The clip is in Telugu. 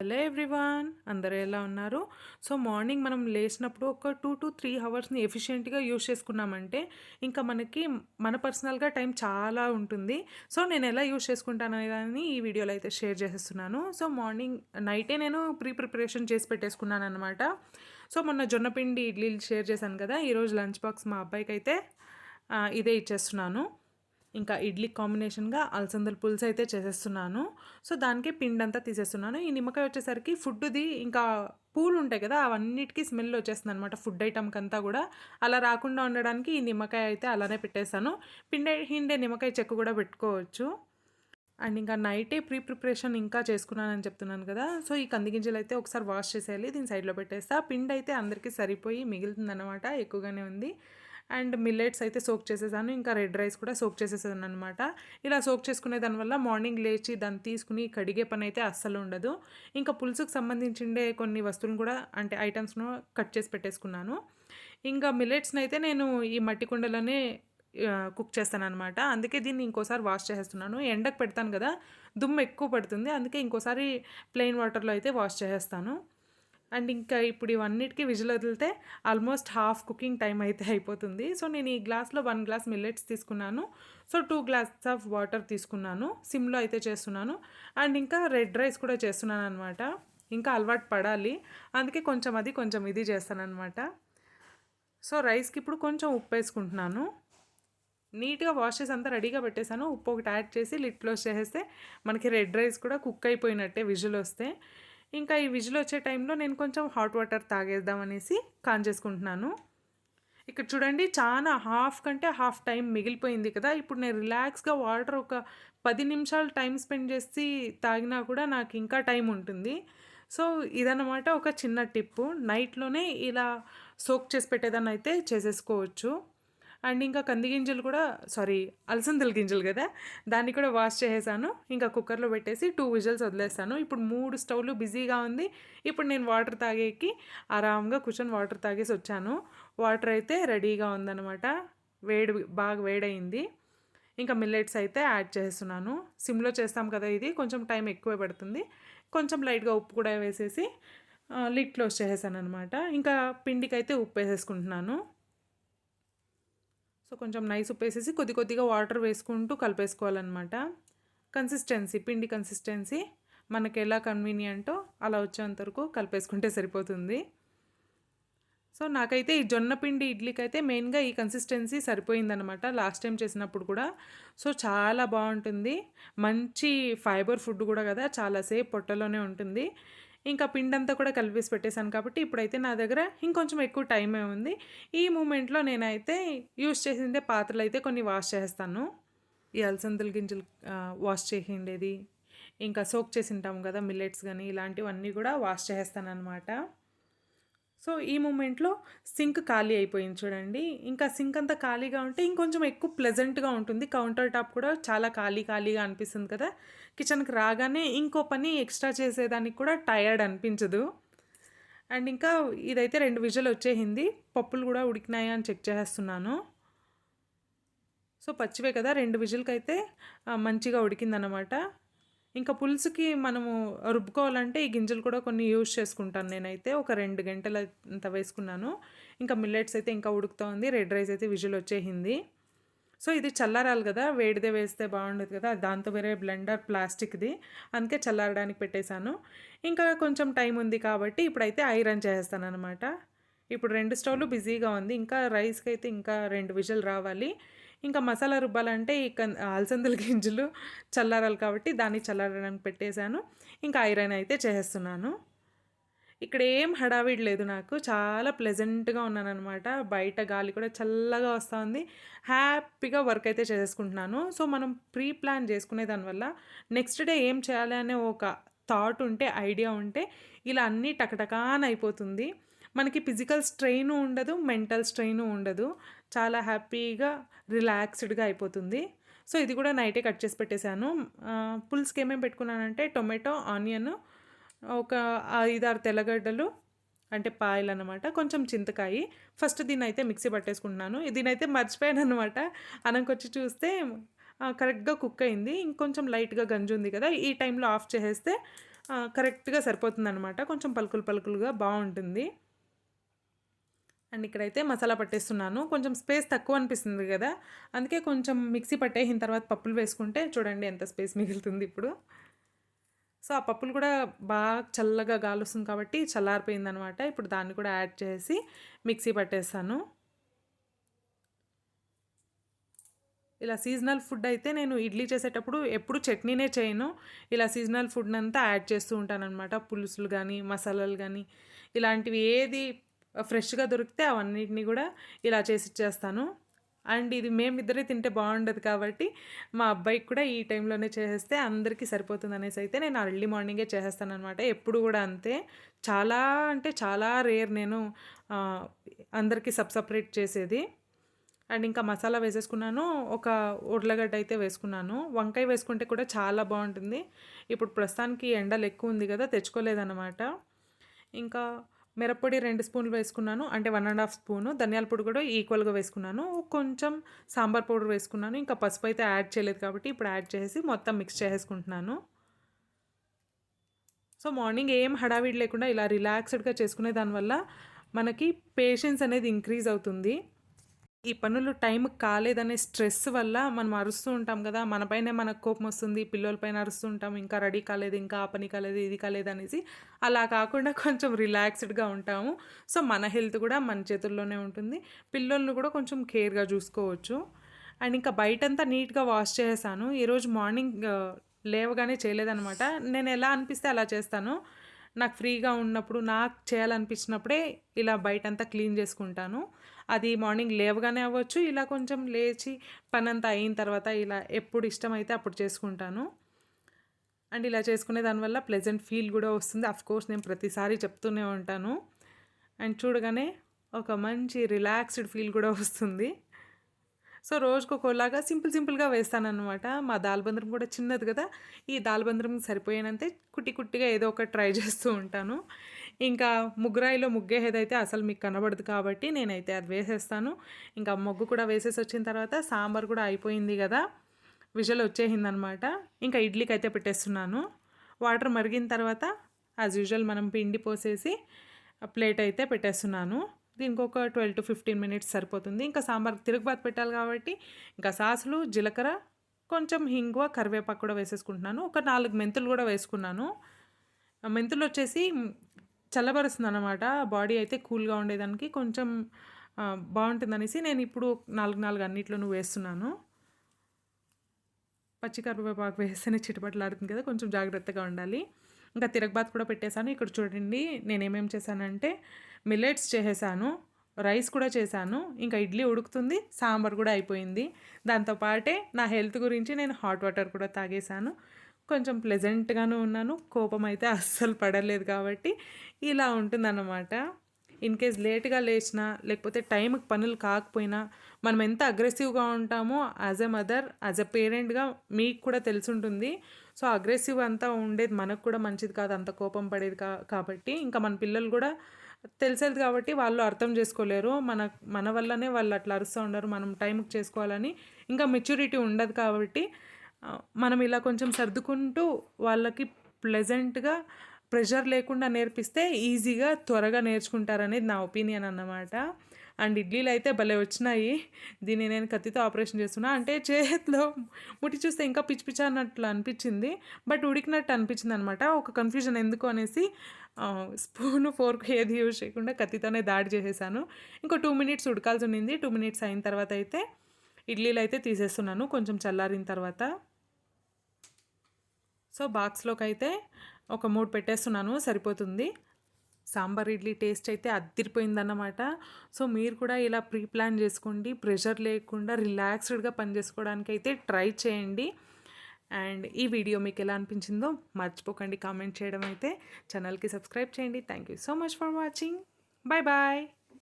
హలో ఎవ్రీవన్ అందరూ ఎలా ఉన్నారు? సో మార్నింగ్ మనం లేచినప్పుడు ఒక టూ టు త్రీ అవర్స్ని ఎఫిషియెంట్గా యూస్ చేసుకున్నామంటే ఇంకా మనకి మన పర్సనల్గా టైం చాలా ఉంటుంది. సో నేను ఎలా యూస్ చేసుకుంటాను అనేదాన్ని ఈ వీడియోలో అయితే షేర్ చేసేస్తున్నాను. సో మార్నింగ్ నైటే నేను ప్రీ ప్రిపరేషన్ చేసి పెట్టేసుకున్నాను అనమాట సో మొన్న జొన్నపిండి ఇడ్లీలు షేర్ చేశాను కదా ఈరోజు లంచ్ బాక్స్ మా అబ్బాయికి అయితే ఇదే ఇచ్చేస్తున్నాను. ఇంకా ఇడ్లీ కాంబినేషన్గా అలసందల పులుసు అయితే చేసేస్తున్నాను. సో దానికి పిండి అంతా తీసేస్తున్నాను. ఈ నిమ్మకాయ వచ్చేసరికి ఫుడ్ది ఇంకా పూలు ఉంటాయి కదా అవన్నిటికీ స్మెల్ వచ్చేస్తుంది అనమాట ఫుడ్ ఐటమ్కి అంతా కూడా. అలా రాకుండా ఉండడానికి ఈ నిమ్మకాయ అయితే అలానే పెట్టేస్తాను పిండే హిండే నిమ్మకాయ చెక్కు కూడా పెట్టుకోవచ్చు. అండ్ ఇంకా నైటే ప్రీ ప్రిపరేషన్ ఇంకా చేసుకున్నానని చెప్తున్నాను కదా సో ఈ కంది గింజలు అయితే ఒకసారి వాష్ చేసేయాలి దీని సైడ్లో పెట్టేస్తా. పిండి అయితే అందరికీ సరిపోయి మిగులుతుందన్నమాట ఎక్కువగానే ఉంది. అండ్ మిల్లెట్స్ అయితే సోక్ చేసేసాను. ఇంకా రెడ్ రైస్ కూడా సోక్ చేసేసాను అనమాట ఇలా సోక్ చేసుకునే దానివల్ల మార్నింగ్ లేచి దాన్ని తీసుకుని కడిగే పని అయితే అస్సలు ఉండదు. ఇంకా పులుసుకు సంబంధించిండే కొన్ని వస్తువులను కూడా అంటే ఐటమ్స్ను కట్ చేసి పెట్టేసుకున్నాను. ఇంకా మిల్లెట్స్ని అయితే నేను ఈ మట్టి కుండలోనే కుక్ చేస్తాను అనమాట అందుకే దీన్ని ఇంకోసారి వాష్ చేసేస్తున్నాను. ఎండకు పెడతాను కదా దుమ్ము ఎక్కువ పడుతుంది. అందుకే ఇంకోసారి ప్లెయిన్ వాటర్లో అయితే వాష్ చేసేస్తాను. అండ్ ఇంకా ఇప్పుడు ఇవన్నిటికీ విజిల్ వదిలితే ఆల్మోస్ట్ హాఫ్ కుకింగ్ టైం అయితే అయిపోతుంది. సో నేను ఈ గ్లాస్లో వన్ గ్లాస్ మిల్లెట్స్ తీసుకున్నాను. So two glass of water తీసుకున్నాను. సిమ్లో అయితే చేస్తున్నాను. అండ్ ఇంకా రెడ్ రైస్ కూడా చేస్తున్నాను అనమాట ఇంకా అలవాటు పడాలి. అందుకే కొంచెం అది కొంచెం ఇది చేస్తాను సో రైస్కి ఇప్పుడు కొంచెం ఉప్పు వేసుకుంటున్నాను. నీట్గా వాష్ చేసి అంతా రెడీగా పెట్టేశాను. ఉప్పు ఒకటి యాడ్ చేసి లిట్ క్లోజ్ చేసేస్తే మనకి రెడ్ రైస్ కూడా కుక్ అయిపోయినట్టే విజిల్ వస్తే. ఇంకా ఈ విజిల్ వచ్చే టైంలో నేను కొంచెం హాట్ వాటర్ తాగేద్దాం అనేసి కాన్ చేసుకుంటున్నాను. ఇక్కడ చూడండి చాలా హాఫ్ కంటే హాఫ్ టైం మిగిలిపోయింది కదా. ఇప్పుడు నేను రిలాక్స్గా వాటర్ ఒక పది నిమిషాలు టైం స్పెండ్ చేసి తాగినా కూడా నాకు ఇంకా టైం ఉంటుంది. సో ఇదన్నమాట ఒక చిన్న టిప్పు. నైట్లోనే ఇలా సోక్ చేసి పెట్టేదాన్ని అయితే చేసేసుకోవచ్చు. అండ్ ఇంకా కంది గింజలు కూడా సారీ అలసందల గింజలు కదా దాన్ని కూడా వాష్ చేసేసాను. ఇంకా కుక్కర్లో పెట్టేసి టూ విజిల్స్ వదిలేస్తాను. ఇప్పుడు మూడు స్టవ్లు బిజీగా ఉంది. ఇప్పుడు నేను వాటర్ తాగేకి ఆరామ్గా కూర్చొని వాటర్ తాగేసి వచ్చాను. వాటర్ అయితే రెడీగా ఉందన్నమాట. వేడి బాగా వేడైంది ఇంకా మిల్లెట్స్ అయితే యాడ్ చేస్తున్నాను. సిమ్లో చేస్తాం కదా ఇది కొంచెం టైం ఎక్కువ పడుతుంది. కొంచెం లైట్గా ఉప్పు కూడా వేసేసి లిడ్ క్లోజ్ చేసేసాను అనమాట ఇంకా పిండికి అయితే ఉప్పు వేసేసుకుంటున్నాను. సో కొంచెం నైస్ ఉప్పు వేసేసి కొద్ది కొద్దిగా వాటర్ వేసుకుంటూ కలిపేసుకోవాలన్నమాట. కన్సిస్టెన్సీ పిండి కన్సిస్టెన్సీ మనకి ఎలా కన్వీనియంటో అలా వచ్చేంత వరకు కలిపేసుకుంటే సరిపోతుంది. సో నాకైతే ఈ జొన్న పిండి ఇడ్లీకి అయితే మెయిన్గా ఈ కన్సిస్టెన్సీ సరిపోయిందనమాట లాస్ట్ టైం చేసినప్పుడు కూడా. సో చాలా బాగుంటుంది. మంచి ఫైబర్ ఫుడ్ కూడా కదా చాలాసేపు పొట్టలోనే ఉంటుంది. ఇంకా పిండంతా కూడా కలిపేసి పెట్టేశాను కాబట్టి ఇప్పుడైతే నా దగ్గర ఇంకొంచెం ఎక్కువ టైమే ఉంది. ఈ మూమెంట్లో నేనైతే యూస్ చేసిందే పాత్రలు అయితే కొన్ని వాష్ చేస్తాను. ఈ అలసందల గింజలు వాష్ చేసిండేది. ఇంకా సోక్ చేసి ఉంటాం కదా మిల్లెట్స్ కానీ ఇలాంటివన్నీ కూడా వాష్ చేస్తాను అనమాట సో ఈ మూమెంట్లో సింక్ ఖాళీ అయిపోయింది చూడండి. ఇంకా సింక్ అంతా ఖాళీగా ఉంటే ఇంకొంచెం ఎక్కువ ప్లెజెంట్గా ఉంటుంది. కౌంటర్ టాప్ కూడా చాలా ఖాళీ ఖాళీగా అనిపిస్తుంది కదా. కిచెన్కి రాగానే ఇంకో పని ఎక్స్ట్రా చేసేదానికి కూడా టయర్డ్ అనిపించదు. అండ్ ఇంకా ఇదైతే రెండు విజులు వచ్చేసింది. పప్పులు కూడా ఉడికినాయా అని చెక్ చేస్తున్నాను. సో పచ్చివే కదా రెండు విజులకి అయితే మంచిగా ఉడికిందనమాట ఇంకా పులుసుకి మనము రుబ్బుకోవాలంటే ఈ గింజలు కూడా కొన్ని యూజ్ చేసుకుంటాను నేనైతే. ఒక రెండు గంటల అంత వేసుకున్నాను. ఇంకా మిల్లెట్స్ అయితే ఇంకా ఉడుకుతూ ఉంది రెడ్ రైస్ అయితే విజులు వచ్చేసింది. సో ఇది చల్లారాలి కదా వేడిదే వేస్తే బాగుండదు కదా దాంతో వేరే బ్లెండర్ ప్లాస్టిక్ది. అందుకే చల్లారడానికి పెట్టేశాను. ఇంకా కొంచెం టైం ఉంది కాబట్టి ఇప్పుడైతే ఐరన్ చేస్తాను అనమాట ఇప్పుడు రెండు స్టవ్లు బిజీగా ఉంది. ఇంకా రైస్కి అయితే ఇంకా రెండు విజిల్ రావాలి. ఇంకా మసాలా రుబ్బాలంటే ఇక అలసందల గింజలు చల్లారాలి కాబట్టి దాన్ని చల్లారడానికి పెట్టేశాను. ఇంకా ఐరన్ అయితే చేసేస్తున్నాను ఇక్కడ ఏం హడావిడి లేదు నాకు. చాలా ప్లెజెంట్గా ఉన్నాను అనమాట బయట గాలి కూడా చల్లగా వస్తూ ఉంది. హ్యాపీగా వర్క్ అయితే చేసేసుకుంటున్నాను. సో మనం ప్రీ ప్లాన్ చేసుకునే దానివల్ల నెక్స్ట్ డే ఏం చేయాలి అనే ఒక థాట్ ఉంటే ఐడియా ఉంటే ఇలా అన్నీ టకటకాన్ అయిపోతుంది. మనకి ఫిజికల్ స్ట్రెయిన్ ఉండదు మెంటల్ స్ట్రెయిన్ ఉండదు. చాలా హ్యాపీగా రిలాక్స్డ్గా అయిపోతుంది. సో ఇది కూడా నైటే కట్ చేసి పెట్టేశాను. పుల్స్కి ఏమేమి పెట్టుకున్నానంటే టొమాటో ఆనియన్ ఒక ఐదారు తెల్లగడ్డలు అంటే పాయలు అనమాట కొంచెం చింతకాయ ఫస్ట్ దీన్ని అయితే మిక్సీ పట్టేసుకుంటున్నాను దీనైతే మర్చిపోయాను అనమాట అనంకొచ్చి చూస్తే కరెక్ట్గా కుక్ అయింది ఇంకొంచెం లైట్గా గంజు ఉంది కదా ఈ టైంలో ఆఫ్ చేసేస్తే కరెక్ట్‌గా సరిపోతుందనమాట. కొంచెం పలుకులు పలుకులుగా బాగుంటుంది అండ్ ఇక్కడైతే మసాలా పట్టేస్తున్నాను. కొంచెం స్పేస్ తక్కువ అనిపిస్తుంది కదా అందుకే కొంచెం మిక్సీ పట్టేసిన తర్వాత పప్పులు వేసుకుంటే చూడండి ఎంత స్పేస్ మిగులుతుంది ఇప్పుడు. సో, ఆ పప్పులు కూడా బాగా చల్లగా గాలొస్తుంది కాబట్టి చల్లారిపోయిందనమాట. ఇప్పుడు దాన్ని కూడా యాడ్ చేసి మిక్సీ పట్టేస్తాను. ఇలా సీజనల్ ఫుడ్ అయితే నేను ఇడ్లీ చేసేటప్పుడు ఎప్పుడు చట్నీనే చేయను. ఇలా సీజనల్ ఫుడ్‌నంతా యాడ్ చేస్తూ ఉంటాననమాట. పులుసులు కానీ మసాలాలు కానీ ఇలాంటివి ఏది ఫ్రెష్‌గా దొరికితే అవన్నిటిని కూడా ఇలా చేసి ఇచ్చేస్తాను అండ్ ఇది మేమిద్దరే తింటే బాగుండదు కాబట్టి, మా అబ్బాయికి కూడా ఈ టైంలోనే చేసేస్తే అందరికీ సరిపోతుందనేసి అయితే నేను అర్లీ మార్నింగే చేసేస్తాననమాట. ఎప్పుడు కూడా అంతే. చాలా అంటే చాలా రేర్ నేను అందరికీ సబ్ సపరేట్ చేసేది. అండ్ ఇంకా మసాలా వేసేసుకున్నాను. ఒక ఉర్లగడ్డ అయితే వేసుకున్నాను. వంకాయ వేసుకుంటే కూడా చాలా బాగుంటుంది ఇప్పుడు ప్రస్తుతానికి ఎండలు ఎక్కువ ఉంది కదా తెచ్చుకోలేదన్నమాట ఇంకా మిరప్పొడి రెండు స్పూన్లు వేసుకున్నాను. అంటే వన్ అండ్ హాఫ్ స్పూను. ధనియాల పొడి కూడా ఈక్వల్‌గా వేసుకున్నాను. కొంచెం సాంబార్ పౌడర్ వేసుకున్నాను. ఇంకా పసుపు అయితే యాడ్ చేయలేదు కాబట్టి ఇప్పుడు యాడ్ చేసి మొత్తం మిక్స్ చేసేసుకుంటున్నాను. సో, మార్నింగ్ ఏం హడావిడి లేకుండా ఇలా రిలాక్స్‌డ్‌గా చేసుకునే దానివల్ల మనకి పేషెన్స్ అనేది ఇంక్రీజ్ అవుతుంది. ఈ పనులు టైంకి కాలేదనే స్ట్రెస్ వల్ల మనం అరుస్తూ ఉంటాం కదా మనపైనే మనకు కోపం వస్తుంది పిల్లలపైన అరుస్తూ ఉంటాం. ఇంకా రెడీ కాలేదు, ఇంకా ఆ పని కాలేదు, ఇది కాలేదు అనేసి అలా కాకుండా కొంచెం రిలాక్స్‌డ్‌గా ఉంటాము. సో, మన హెల్త్ కూడా మన చేతుల్లోనే ఉంటుంది. పిల్లల్ని కూడా కొంచెం కేర్‌గా చూసుకోవచ్చు. అండ్ ఇంకా బయటంతా నీట్‌గా వాష్ చేసేసాను. ఈరోజు మార్నింగ్ లేవగానే చేయలేదనమాట. నేను ఎలా అనిపిస్తే అలా చేస్తాను. నాకు ఫ్రీగా ఉన్నప్పుడు, నాకు చేయాలనిపించినప్పుడే ఇలా బయటంతా క్లీన్ చేసుకుంటాను. అది మార్నింగ్ లేవగానే అవ్వచ్చు. ఇలా కొంచెం లేచి పనంతా అయిన తర్వాత ఇలా ఎప్పుడు ఇష్టమైతే అప్పుడు చేసుకుంటాను. అండ్ ఇలా చేసుకునే దానివల్ల ప్లెజెంట్ ఫీల్ కూడా వస్తుంది. ఆఫ్‌కోర్స్ నేను ప్రతిసారి చెప్తూనే ఉంటాను. అండ్ చూడగానే ఒక మంచి రిలాక్స్‌డ్ ఫీల్ కూడా వస్తుంది. సో, రోజుకొకలాగా సింపుల్ సింపుల్‌గా వేస్తాననమాట. మా దాల్బంద్రం కూడా చిన్నది కదా ఈ దాల్బంద్రం సరిపోయేనంతే కుట్టి కుట్టిగా ఏదో ఒకటి ట్రై చేస్తూ ఉంటాను. ఇంకా ముగ్గురాయిలో ముగ్గేదైతే అసలు మీకు కనబడదు కాబట్టి నేనైతే అది వేసేస్తాను. ఇంకా మొగ్గు కూడా వేసేసి వచ్చిన తర్వాత సాంబార్ కూడా అయిపోయింది కదా విజిల్ వచ్చేసిందనమాట. ఇంకా ఇడ్లీకి అయితే పెట్టేస్తున్నాను. వాటర్ మరిగిన తర్వాత యాజ్ యూజువల్ మనం పిండి పోసేసి ప్లేట్ అయితే పెట్టేస్తున్నాను. దీనికి ఒక 12-15 మినిట్స్ సరిపోతుంది. ఇంకా సాంబార్ తిరుగుబాత్ పెట్టాలి కాబట్టి ఇంకా సాసులు, జీలకర్ర, కొంచెం హింగువ, కరివేపాకు కూడా వేసేసుకుంటున్నాను. ఒక నాలుగు మెంతులు కూడా వేసుకున్నాను. మెంతులు వచ్చేసి చల్లబరుస్తుంది అనమాట బాడీ అయితే కూల్‌గా ఉండేదానికి కొంచెం బాగుంటుందనేసి నేను ఇప్పుడు 4, 4 అన్నిట్లోనూ వేస్తున్నాను. పచ్చి కరివేపాకు వేస్తేనే చిటపట్లాడుతుంది కదా! కొంచెం జాగ్రత్తగా ఉండాలి. ఇంకా తిరగబాత్ కూడా పెట్టేసాను. ఇక్కడ చూడండి నేనేమేం చేశానంటే మిల్లెట్స్ చేసేసాను. రైస్ కూడా చేశాను. ఇంకా ఇడ్లీ ఉడుకుతుంది. సాంబార్ కూడా అయిపోయింది. దాంతోపాటే నా హెల్త్ గురించి నేను హాట్ వాటర్ కూడా తాగేసాను. కొంచెం ప్లెజెంట్‌గాను ఉన్నాను. కోపం అయితే అస్సలు పడలేదు కాబట్టి ఇలా ఉంటుందన్నమాట. ఇన్ కేస్ లేట్‌గా లేచినా, లేకపోతే టైంకి పనులు కాకపోయినా, మనం ఎంత అగ్రెసివ్‌గా ఉంటామో as a mother, as a పేరెంట్‌గా మీకు కూడా తెలుసుంటుంది సో, అగ్రెసివ్ అంతా ఉండేది మనకు కూడా మంచిది కాదు. అంత కోపం పడేది కా కాబట్టి ఇంకా మన పిల్లలు కూడా తెలిసేది కాబట్టి వాళ్ళు అర్థం చేసుకోలేరు. మన మన వల్లనే వాళ్ళు అట్లా అరుస్తూ ఉండరు. మనం టైంకి చేసుకోవాలని ఇంకా మెచ్యూరిటీ ఉండదు కాబట్టి మనం ఇలా కొంచెం సర్దుకుంటూ వాళ్ళకి ప్లెజెంట్‌గా ప్రెషర్ లేకుండా నేర్పిస్తే ఈజీగా త్వరగా నేర్చుకుంటారనేది నా ఒపీనియన్ అన్నమాట. అండ్ ఇడ్లీలు అయితే భలే వచ్చినాయి. దీన్ని నేను కత్తితో ఆపరేషన్ చేస్తున్నా. అంటే చేతిలో ముట్టి చూస్తే ఇంకా పిచ్చి పిచ్చి అన్నట్లు అనిపించింది. బట్ ఉడికినట్టు అనిపించింది అనమాట ఒక కన్‌ఫ్యూజన్ ఎందుకు అనేసి స్పూన్ స్పూను, ఫోర్క్ ఏది యూజ్ చేయకుండా కత్తితోనే దాడి చేసేసాను. ఇంకో టూ మినిట్స్ ఉడకాల్సి ఉండింది. టూ మినిట్స్ అయిన తర్వాత అయితే ఇడ్లీలు అయితే తీసేస్తున్నాను కొంచెం చల్లారిన తర్వాత. సో, బాక్స్లోకి అయితే ఒక మూడు పెట్టేస్తున్నాను సరిపోతుంది. సాంబార్ ఇడ్లీ టేస్ట్ అయితే అద్దిరిపోయిందన్నమాట. సో, మీరు కూడా ఇలా ప్రీ ప్లాన్ చేసుకోండి. ప్రెషర్ లేకుండా రిలాక్స్‌డ్‌గా పని అయితే ట్రై చేయండి. అండ్ ఈ వీడియో మీకు ఎలా అనిపించిందో మర్చిపోకండి కామెంట్ చేయడం అయితే. ఛానల్‌కి సబ్స్క్రైబ్ చేయండి. Thank you so much for watching. Bye bye.